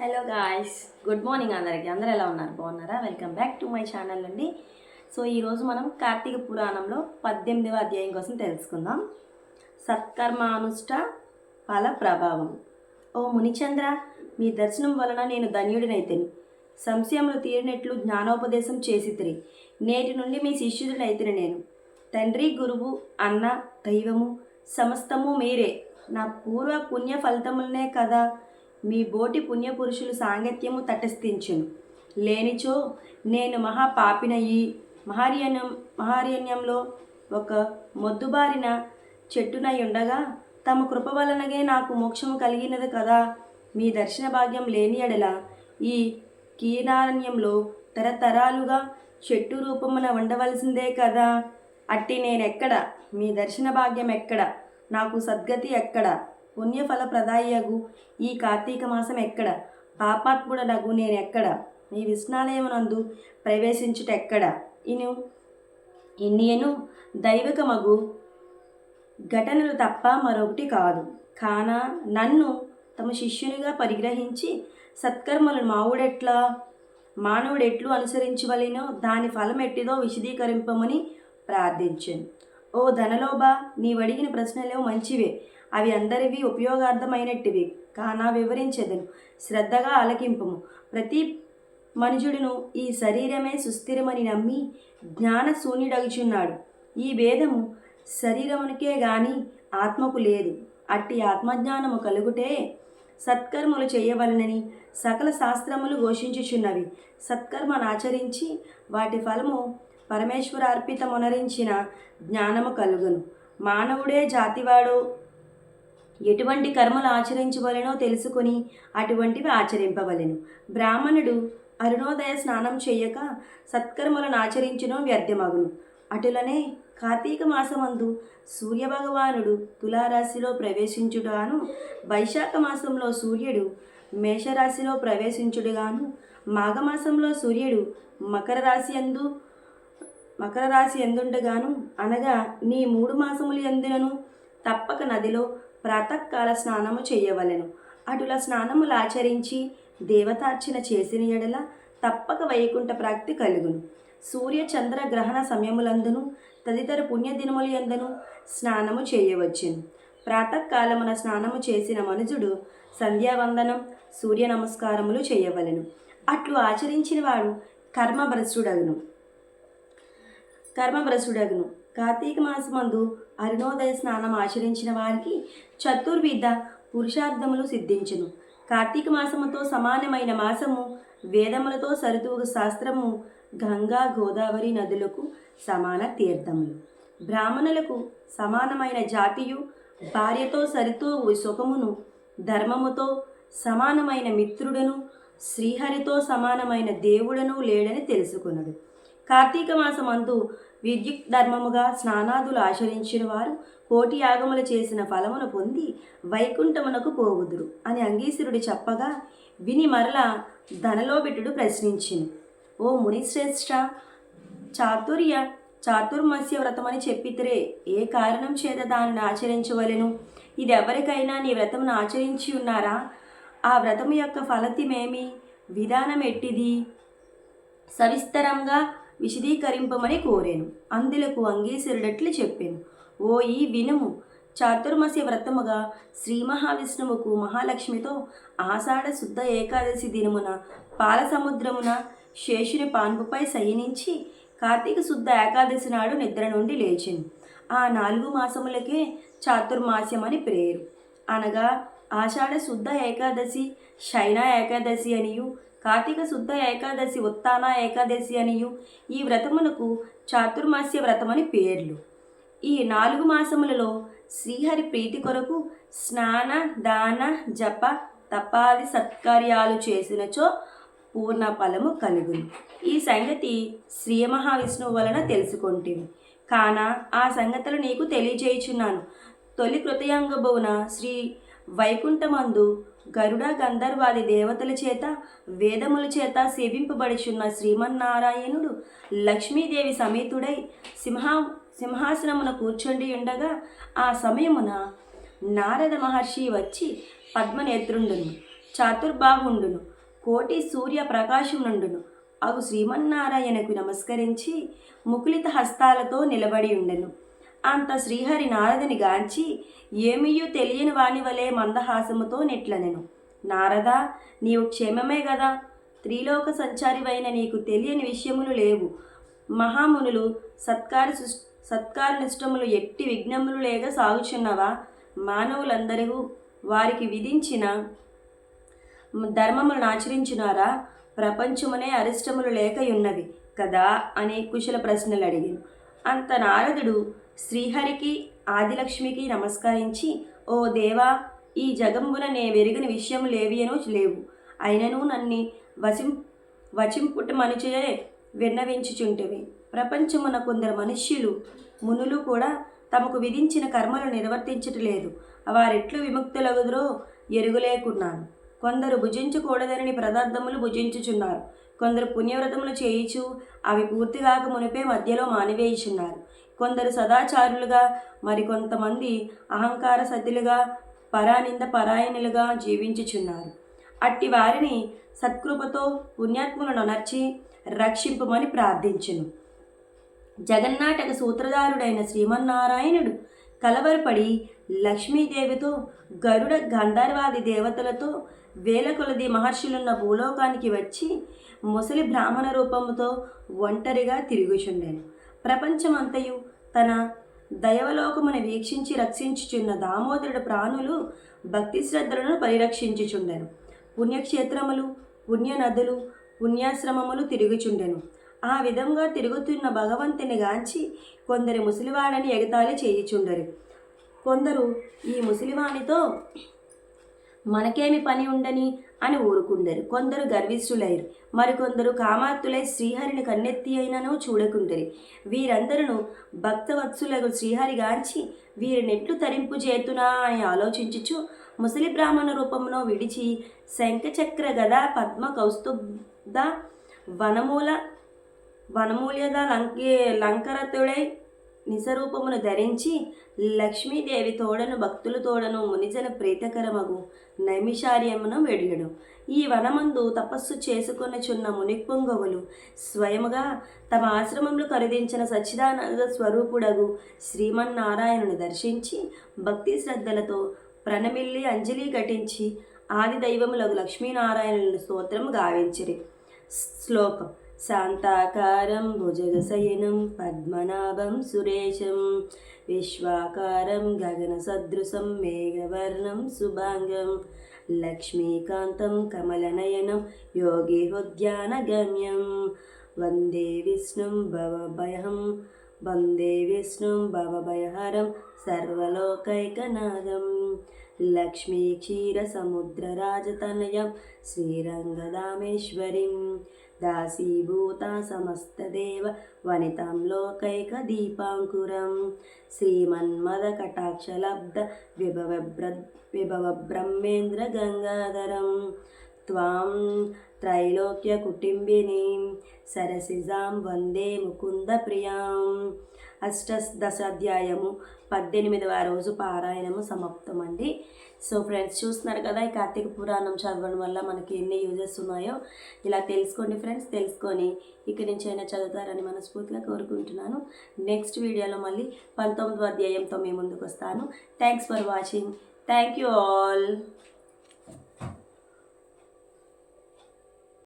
Hello guys good morning అందరికీ. అందరూ ఎలా ఉన్నారు? బాగున్నారా? Welcome back to my channel అండి. సో ఈరోజు మనం కార్తీక పురాణంలో పద్దెనిమిదవ అధ్యాయం కోసం తెలుసుకుందాం. సత్కర్మానుష్ట ఫల ప్రభావం. ఓ మునిచంద్ర మీ దర్శనం వలన నేను ధన్యుడినైతిని. సంశయములు తీరినట్లు జ్ఞానోపదేశం చేసితిరి. నేటి నుండి మీ శిష్యుడినైతిని నేను. తండ్రి గురువు అన్న దైవము సమస్తము మీరే. నా పూర్వ పుణ్య ఫలితములనే కదా మీ బోటి పుణ్యపురుషులు సాంగత్యము తటస్థించును. లేనిచో నేను మహాపాపినయి మహార్యణ్యం మహార్యణ్యంలో ఒక మొద్దుబారిన చెట్టునై ఉండగా తమ కృప వలనగే నాకు మోక్షము కలిగినది కదా. మీ దర్శన భాగ్యం లేని ఎడల ఈ కీనారణ్యంలో తరతరాలుగా చెట్టు రూపమున ఉండవలసిందే కదా. అట్టి నేనెక్కడ? మీ దర్శన భాగ్యం ఎక్కడ నాకు సద్గతి ఎక్కడ? పుణ్యఫల ప్రదాయగు ఈ కార్తీక మాసం ఎక్కడ? పాపాత్ముడనగు నేనెక్కడ? ఈ విష్ణాలయమునందు ప్రవేశించుట ఎక్కడ ఇను ఇన్నియను దైవకమగు ఘటనలు తప్ప మరొకటి కాదు. కాన నన్ను తమ శిష్యునిగా పరిగ్రహించి సత్కర్మలను మావుడెట్లా? మానవుడెట్లు అనుసరించవలెనో దాని ఫలం ఎట్టిదో విశదీకరింపమని ప్రార్థించాను. ఓ ధనలోబ నీవడిగిన ప్రశ్నలేవో మంచివే. అవి అందరివి ఉపయోగార్థమైనట్టివి కానా వివరించెదను. శ్రద్ధగా ఆలకింపము. ప్రతి మనుషుడును ఈ శరీరమే సుస్థిరమని నమ్మి జ్ఞాన శూన్యుడగుచున్నాడు ఈ భేదము శరీరమునికే గాని ఆత్మకు లేదు. అట్టి ఆత్మజ్ఞానము కలుగుటే సత్కర్మలు చేయవలనని సకల శాస్త్రములు ఘోషించుచున్నవి. సత్కర్మను ఆచరించి వాటి ఫలము పరమేశ్వరార్పితమునరించిన జ్ఞానము కలుగును. మానవుడే జాతివాడో ఎటువంటి కర్మలు ఆచరించవలెనో తెలుసుకొని అటువంటివి ఆచరింపవలెను. బ్రాహ్మణుడు అరుణోదయ స్నానం చేయక సత్కర్మలను ఆచరించడం వ్యర్థమగును. అటులనే కార్తీక మాసమందు సూర్యభగవానుడు తులారాశిలో ప్రవేశించుడుగాను వైశాఖ మాసంలో సూర్యుడు మేషరాశిలో ప్రవేశించుడుగాను మాఘమాసంలో సూర్యుడు మకర రాశి ఎందు మకర రాశి ఎందుండగాను అనగా నీ మూడు మాసములు ఎందులను తప్పక నదిలో ప్రాతకాల స్నానము చేయవలెను. అటుల స్నానములు ఆచరించి దేవతార్చన చేసిన ఎడల తప్పక వైకుంఠ ప్రాప్తి కలుగును. సూర్య చంద్ర గ్రహణ సమయములందును తదితర పుణ్యదినములు ఎందును స్నానము చేయవచ్చును. ప్రాతకాలమున స్నానము చేసిన మనుజుడు సంధ్యావందనం సూర్య నమస్కారములు చేయవలెను. అట్లు ఆచరించిన వాడు కర్మభ్రష్టుడగును. కర్మభ్రష్టుడగును. కార్తీక మాసమందు అరుణోదయ స్నానం ఆచరించిన వారికి చతుర్విధ పురుషార్థములు సిద్ధించును. కార్తీక మాసముతో సమానమైన మాసము వేదములతో సరితూగు శాస్త్రము గంగా గోదావరి నదులకు సమాన తీర్థములు. బ్రాహ్మణులకు సమానమైన జాతియు భార్యతో సరితూగు సుఖమును ధర్మముతో సమానమైన మిత్రుడను శ్రీహరితో సమానమైన దేవుడను లేడని తెలుసుకున్నాడు కార్తీక మాసమందు విద్యుత్ ధర్మముగా స్నానాదులు ఆచరించిన వారు కోటి యాగములు చేసిన ఫలమును పొంది వైకుంఠమునకు పోవుదురు అని అంగీశ్వరుడు చెప్పగా విని మరల ధనలోబిటుడు ప్రశ్నించింది ఓ మునిశ్రేష్ఠ చాతుర్య చాతుర్మస్య వ్రతమని చెప్పితరే ఏ కారణం చేత దానిని ఆచరించవలెను? ఇది ఎవరికైనా నీ వ్రతమును ఆచరించి ఉన్నారా? ఆ వ్రతము యొక్క ఫలతిమేమి? విధానం ఎట్టిది సవిస్తరంగా విశదీకరింపమని కోరాను. అందులకు అంగీసరుడట్లు చెప్పాను. ఓయి వినుము. చాతుర్మాస్య వ్రతముగా శ్రీ మహావిష్ణువుకు మహాలక్ష్మితో ఆషాఢ శుద్ధ ఏకాదశి దినమున పాలసముద్రమున శేషుని పాన్పుపై శయనించి కార్తీక శుద్ధ ఏకాదశి నాడు నిద్ర నుండి లేచింది ఆ నాలుగు మాసములకే చాతుర్మాస్యం అని పేరు. అనగా ఆషాఢ శుద్ధ ఏకాదశి శైనా ఏకాదశి అనియు కార్తీక శుద్ధ ఏకాదశి ఉత్తాన ఏకాదశి అనియు. ఈ వ్రతమునకు చాతుర్మాస్య వ్రతమని పేర్లు. ఈ నాలుగు మాసములలో శ్రీహరి ప్రీతి కొరకు స్నాన దాన జప తపాది సత్కార్యాలు చేసినచో పూర్ణ ఫలము కలుగును. ఈ సంగతి శ్రీ మహావిష్ణువు వలన తెలుసుకొంటివి కాన ఆ సంగతులు నీకు తెలియజేయుచున్నాను. తొలి కృతయాంగబోన శ్రీ వైకుంఠమందు గరుడ గంధర్వాది దేవతల చేత వేదముల చేత సేవింపబడుచున్న శ్రీమన్నారాయణుడు లక్ష్మీదేవి సమేతుడై సింహా సింహాసనమున కూర్చొండి ఉండగా ఆ సమయమున నారద మహర్షి వచ్చి పద్మనేత్రుండును చాతుర్బాహుండును కోటి సూర్య ప్రకాశముండును అగు శ్రీమన్నారాయణకు నమస్కరించి ముకులిత హస్తాలతో నిలబడి ఉండెను. అంత శ్రీహరి నారదుని గాంచి ఏమీయూ తెలియని వాని వలె మందహాసముతో నెట్లనెను. నారద నీవు క్షేమమే గదా. త్రిలోక సంచారివైన నీకు తెలియని విషయములు లేవు. మహామునులు సత్కార సృష్- సత్కార నిష్టములు ఎట్టి విఘ్నములు లేక సాగుచున్నవా? మానవులందరూ వారికి విధించిన ధర్మములను ఆచరించినారా ప్రపంచమునే అరిష్టములు లేకయున్నవి కదా అని కుశల ప్రశ్నలు అడిగాను అంత నారదుడు శ్రీహరికి ఆదిలక్ష్మికి నమస్కరించి ఓ దేవా ఈ జగంబున నే వెరిగిన విషయం లేవియను లేవు. అయినను నన్ని వసిం వచింపుట మనుచే విన్నవించుచుంటివి. ప్రపంచమున కొందరు మనుష్యులు మునులు కూడా తమకు విధించిన కర్మలు నిర్వర్తించటలేదు వారెట్లు విముక్తులగుదరో ఎరుగులేకున్నాను. కొందరు భుజించకూడదని పదార్థములు భుజించుచున్నారు. కొందరు పుణ్యవ్రతములు చేయుచు అవి పూర్తిగాక మునిపే మధ్యలో మానివేయుచున్నారు. కొందరు సదాచారులుగా మరికొంతమంది అహంకార సతిలుగా పరానింద పరాయణులుగా జీవించుచున్నారు. అట్టి వారిని సత్కృపతో పుణ్యాత్ములను నర్చి రక్షింపమని ప్రార్థించును. జగన్నాటక సూత్రధారుడైన శ్రీమన్నారాయణుడు కలవరపడి లక్ష్మీదేవితో గరుడ గంధర్వాది దేవతలతో వేల కొలది మహర్షులున్న భూలోకానికి వచ్చి ముసలి బ్రాహ్మణ రూపముతో ఒంటరిగా తిరుగుచుండెను. ప్రపంచమంతయు తన దయవలోకమును వీక్షించి రక్షించుచున్న దామోదరుడు ప్రాణులు భక్తి శ్రద్ధలను పరిరక్షించుచుండెను. పుణ్యక్షేత్రములు పుణ్యనదులు పుణ్యాశ్రమములు తిరుగుచుండెను. ఆ విధంగా తిరుగుతున్న భగవంతుని గాంచి కొందరు ముసలివాడని ఎగతాళి చేయుచుండరు. కొందరు ఈ ముసలివానితో మనకేమి పని ఉండని అని ఊరుకుండరు. కొందరు గర్విష్ఠులైరు. మరికొందరు కామాత్తులై శ్రీహరిని కన్నెత్తి అయినను చూడకుండరి వీరందరూ భక్తవత్సులకు శ్రీహరిగాంచి వీరినెట్లు తరింపు చేతునా అని ఆలోచించుచు ముసలి బ్రాహ్మణ రూపమును విడిచి శంఖచక్ర గదా పద్మ కౌస్తుబ్ద వనమూల వనమూల్యద లంకే లంకరతుడై నిజరూపమును ధరించి లక్ష్మీదేవి తోడను భక్తుల తోడను మునిజన ప్రీతకరమగు నైమిషార్యమును వెళ్ళును ఈ వనమందు తపస్సు చేసుకొనుచున్న మునిపొంగవులు స్వయముగా తమ ఆశ్రమంలో ఖరీదించిన సచ్చిదానంద స్వరూపుడగు శ్రీమన్నారాయణను దర్శించి భక్తి శ్రద్ధలతో ప్రణమిల్లి అంజలి ఘటించి ఆది దైవములకు లక్ష్మీనారాయణులను స్తోత్రము గావించిరి. శ్లోకం. శాంతాకారం భుజగశయనం పద్మనాభం సురేశం విశ్వాకారం గగనసదృశం మేఘవర్ణం శుభాంగం లక్ష్మీకాంతం కమలనయనం యోగి హృద్యానగమ్యం వందే విష్ణుం భవభయం వందే విష్ణుం భవభయహరం సర్వలోకైకనాథం. లక్ష్మీ క్షీరసముద్రరాజతనయం శ్రీరంగదామేశ్వరీం దాసీభూత సమస్తదేవ వనితం లోకైక దీపాంకురం. శ్రీమన్మద కటాక్షలబ్ధ విభవ విభవ బ్రహ్మేంద్ర గంగాధరం. త్వాం త్రైలోక్యకుటుంబినీం సరసిజాం వందే ముకుంద ప్రియాం అష్టదశాధ్యాయము పద్దెనిమిదవ రోజు పారాయణము సమాప్తం అండి సో ఫ్రెండ్స్ చూస్తున్నారు కదా ఈ కార్తీక పురాణం చదవడం వల్ల మనకి ఎన్ని యూజెస్ ఉన్నాయో ఇలా తెలుసుకోండి ఫ్రెండ్స్ తెలుసుకొని ఇక్కడి నుంచి అయినా చదువుతారని మనస్ఫూర్తిగా కోరుకుంటున్నాను. నెక్స్ట్ వీడియోలో మళ్ళీ పంతొమ్మిదవ అధ్యాయంతో మీ ముందుకు వస్తాను. Thanks for watching thank you all